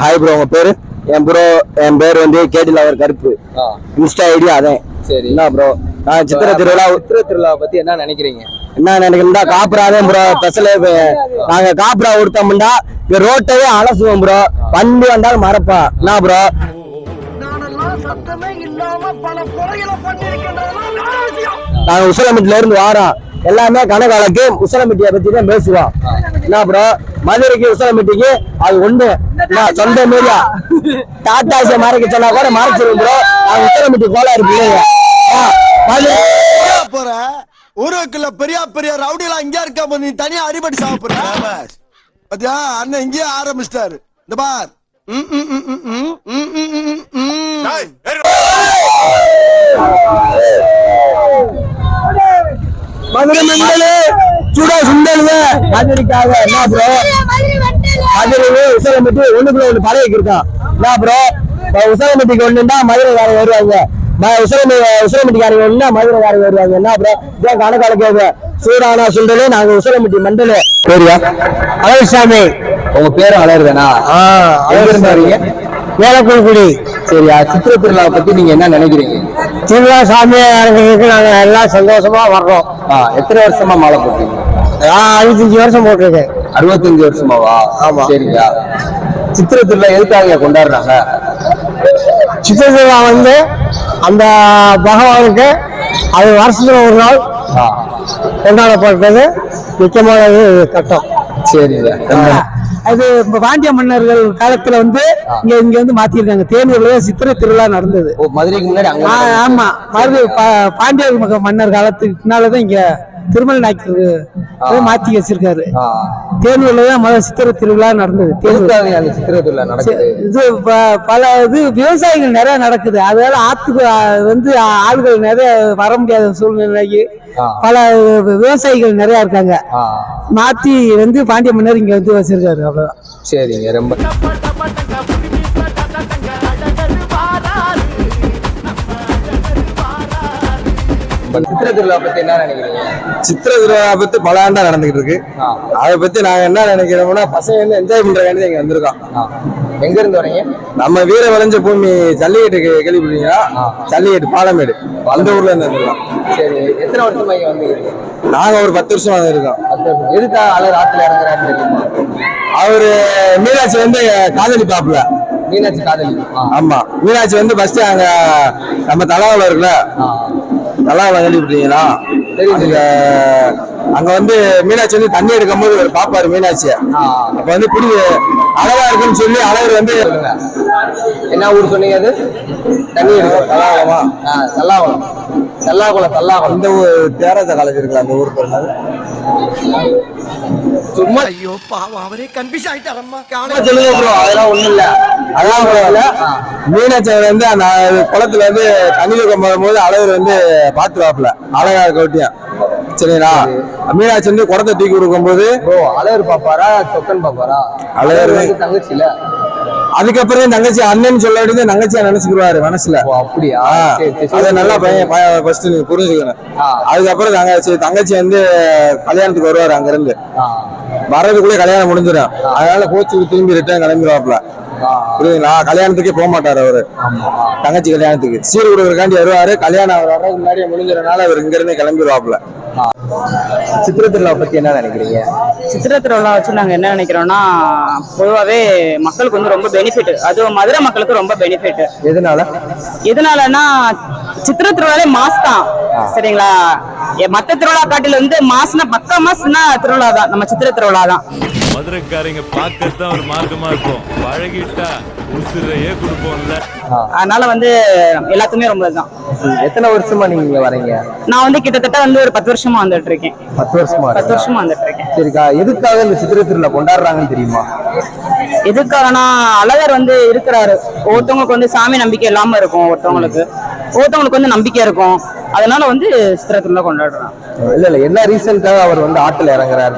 Hi bro உங்க பேரு? என் bro என் பேர் வந்து கேடி லவர் கருப்பு. இன்ஸ்டா ஐடி அதான். சரி. என்ன ப்ரோ நான் சித்திர திருவிழா சித்திரை திருவிழா பத்தி என்ன நினைக்கிறீங்க? என்ன நினைக்கிறா காப்புறாதே ப்ரோ ஸ்பெஷல் நாங்க காப்புரா கொடுத்தோம்டா இந்த ரோட்டவே அலசுவோம் ப்ரோ வண்டி வந்தாலும் மறப்பா. என்ன ப்ரோ நாங்க உசலமிட்டில இருந்து வாரோம். எல்லாமே கணக்காலக்கு உசலமிட்டிய பத்தி தான் பேசுவோம். என்ன ப்ரோ மதுரைக்கு விசாரமிட்டிக்கு அது ஒண்ணு. நான் சொந்த மீடியா. டாடா ஏசியா மாறக்க சொன்னா கூட மாறச்சிருவோம் ப்ரோ அது விசாரமிட்டி கோலா இருக்கு போற? ஊருக்குள்ள பெரிய பெரிய ரவுடிலாம் இங்க இருக்க நீ தனியா அடிபட்டு சாப்பிடுற? பாத்தியா? அண்ணன் இங்கேயே ஆரம்பிச்சிட்டாரு. இந்த பார். மதுரை மண்டலே சுடா சுண்டலுங்க. மதுரைக்காக என்ன ப்ரோ மதுரை உசலமிட்டி ஒண்ணுக்குள்ள ஒண்ணு பழகிக்கு இருக்கான் என்ன ப்ரோ உசலமிட்டிக்கு ஒண்ணுன்னா மதுரைக்காரங்க வருவாங்க. ம- உசலமி உசலமிட்டிக்காரங்க ஒண்ணுனா மதுரைக்காரங்க வருவாங்க. என்ன ப்ரோ இதான் கணக்கால கேட்க சூடானா சுண்டலு நாங்க உசலமிட்டி மண்டலு. சரியா? அழகுசாமி. உங்க பேரு அழகுதானா? வரீங்க? வேலக்குடி சரியா? சித்திரை திருவிழா பத்தி நீங்க என்ன நினைக்கிறீங்க? திருவிழா சாமி இறங்குறதுக்கு நாங்க எல்லாம் சந்தோஷமா வர்றோம். ஆ, எத்தனை வருஷமா மாலை போட்டீங்க? அறுபத்தஞ்சு வருஷம் போட்டிருக்கேன். அறுபத்தஞ்சு வருஷமாவா? ஆமா. சரிங்க. சித்திரை திருவிழா எதுக்காக கொண்டாடுறாங்க? சித்திரா வந்து அந்த பகவானுக்கு அது வருஷத்துல ஒரு நாள் ஆ, கொண்டாடப்பட்டது. முக்கியமானது கட்டம். சரிங்க. அது இப்ப பாண்டிய மன்னர்கள் காலத்துல வந்து இங்க இங்க வந்து மாத்திருக்காங்க. தேனூர்ல சித்திரை திருவிழா நடந்தது. ஓ, மதுரைக்கு முன்னாடி ஆமா. மருது பா- பாண்டிய மன்னர் காலத்துக்கு பின்னாலதான் இங்க திருமல் நாய்க்கு மாத்தி வச்சிருக்காரு. தேனூர்ல தான் முதல் சித்திரை திருவிழா நடந்தது. சித்திரை திருவிழா நடக்குது? இது பல இது விவசாயிகள் நிறைய நடக்குது. அதனால ஆத்துக்கு வந்து ஆளுகள் நிறைய வர முடியாத சூழ்நிலைக்கு. பல விவசாயிகள் நிறைய இருக்காங்க. மாத்தி வந்து பாண்டிய மன்னர் இங்க வந்து வச்சிருக்காரு அவ்வளவுதான். சரிங்க ரொம்ப சித்திரை திருவிழா பத்தி என்ன நினைக்கிறீங்க? சித்திர திருவிழா பத்தி பல ஆண்டா நடந்துகிட்டு இருக்கு. அதை பத்தி நாங்க என்ன நினைக்கிறோம்னா பசங்க வந்து என்ஜாய் பண்ற வேண்டியது இங்க வந்திருக்கோம். எங்க இருந்து வரீங்க? நம்ம வீர விளைஞ்ச பூமி ஜல்லிக்கட்டுக்கு கேள்விப்பட்டீங்களா ஜல்லிக்கட்டு பாலமேடு. அந்த ஊர்ல இருந்து வந்திருக்கோம். சரி எத்தனை வருஷமா இங்க வந்துக்கிறீங்க நாங்க ஒரு பத்து வருஷம் வந்திருக்கோம் எதுக்காக அழகு ஆத்துல இறங்குறான்னு தெரியுமா? அவரு மீனாட்சி வந்து காதலி பாப்புல. மீனாட்சி காதலி. ஆமா. மீனாட்சி வந்து ஃபர்ஸ்ட் அங்க நம்ம தலாவில் இருக்குல்ல. தலாவில் கேள்விப்பட்டீங்களா அங்க அங்க வந்து மீனாட்சி வந்து தண்ணி எடுக்கும்போது ஒரு பாப்பாரு மீனாட்சிய ஆ. அப்ப வந்து பிடி அழகா இருக்குன்னு சொல்லி அழகர் வந்து என்ன ஊர் சொன்னீங்க அது? தண்ணி தலாவளமா ஆ, தல்லாகுளம் தல்லாகுளம் தல்லாகுளம் இந்த ஊர் தேராத காலேஜ் இருக்குல்ல அந்த ஊர் பேர்? சும்மா ஐயோ பாவம் அவரே கன்ஃபியூஸ் ஆயிட்டாரம்மா. சொல்லுங்க ப்ரோ அதெல்லாம் ஒண்ணும் இல்ல. அதான் bro, இல்ல மீனாட்சி வந்து அந்த குளத்துல வந்து தண்ணியில கொண்டு போது அழகர் வந்து பாத்துவாப்புல அழகா கௌட்டியம் சரிங்களா? மீனாட்சி வந்து குடத்தை தூக்கி கொடுக்கும்போது ப்ரோ அழகர் பாப்பாரா சொக்கன் பாப்பாரா? அழகர் வந்து தங்கச்சில. அதுக்கப்புறம் தங்கச்சி அண்ணன் சொல்ல வேண்டியது தங்கச்சியா நினைச்சுக்குவாரு மனசுல. அப்படியா? அது. நல்லா பையன் ஃபர்ஸ்ட் நீங்க புரிஞ்சுக்கணும். அதுக்கப்புறம் தங்கச்சி தங்கச்சி வந்து கல்யாணத்துக்கு வருவாரு அங்க இருந்து வர்றதுக்குள்ளே கல்யாணம் முடிஞ்சிடும். அதனால கோச்சுக்கு திரும்பி ரிட்டர்ன் கிளம்பிடுவாப்ல புரியுதுங்களா கல்யாணத்துக்கே போக மாட்டாரு அவரு. ஆமா. தங்கச்சி கல்யாணத்துக்கு. சீர் கொடுக்கறக்காண்டி வருவாரு கல்யாணம் அவர் வர்றதுக்கு முன்னாடியே முடிஞ்சதுனால அவர் இங்க இருந்து கிளம்பிடுவாப்ல சித்திரை திருவிழா பத்தி என்ன நினைக்கிறீங்க? சித்திரை திருவிழா வச்சு நாங்க என்ன நினைக்கிறோம்னா பொதுவாவே மக்களுக்கு வந்து ரொம்ப பெனிஃபிட் அதுவும் மதுரை மக்களுக்கு ரொம்ப பெனிஃபிட் எதனால? எதனாலன்னா சித்திரை திருவிழாலே மாஸ் தான். சரிங்களா? மத்த திருவிழா காட்டில வந்து மாஸ்னா பக்கா மாஸ்னா திருவிழா தான் நம்ம சித்திரை திருவிழா தான் மதுரைக்காரங்க பார்க்கத்தான் ஒரு மார்க்கமா இருக்கும். பழகிட்டா உசுரையே கொடுப்போம்ல. அதனால வந்து எல்லாத்துக்குமே ரொம்ப இதுதான். எத்தனை வருஷமா நீங்க இங்க வரீங்க? நான் வந்து கிட்டத்தட்ட வந்து ஒரு பத்து வருஷமா வந்துட்டு இருக்கேன் பத்து வருஷமா பத்து? வருஷமா வந்துட்டு இருக்கேன் சரிக்கா எதுக்காக இந்த சித்திரை திருவிழா கொண்டாடுறாங்கன்னு தெரியுமா? எதுக்காகனா அழகர் வந்து இருக்கிறாரு. ஒருத்தவங்களுக்கு வந்து சாமி நம்பிக்கை இல்லாம இருக்கும் ஒருத்தவங்களுக்கு. ஒருத்தவங்களுக்கு வந்து நம்பிக்கை இருக்கும். அதனால வந்து சித்திரை திருவிழா கொண்டாடுறோம் இல்ல இல்ல. என்ன ரீசனுக்காக அவர் வந்து ஆத்துல இறங்குறாரு?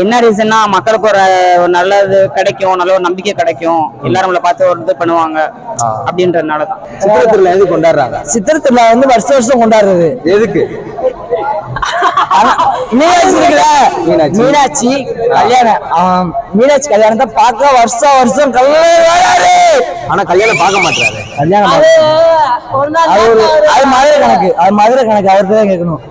என்ன ரீசன்னா மக்களுக்கு ஒரு ஒரு நல்லது கிடைக்கும் நல்ல ஒரு நம்பிக்கை கிடைக்கும். எல்லாரும் நம்மளை பார்த்து ஒரு இது பண்ணுவாங்க அப்படின்றதுனால தான் சித்திரை திருவிழா எது கொண்டாடுறாங்க? சித்திரை திருவிழா வந்து வருஷம் வருஷம் கொண்டாடுறது. எதுக்கு? மீனாட்சி இருக்குல்ல மீனாட்சி. மீனாட்சி கல்யாணம் மீனாட்சி கல்யாணத்தை பார்க்க வருஷம் வருஷம் கல்யாணம் ஆனா கல்யாணம் பார்க்க மாட்டாரு கல்யாணம் அது ஒரு அது மதுரை கணக்கு அது மதுரை கணக்கு அவர்கிட்ட தான் கேட்கணும்.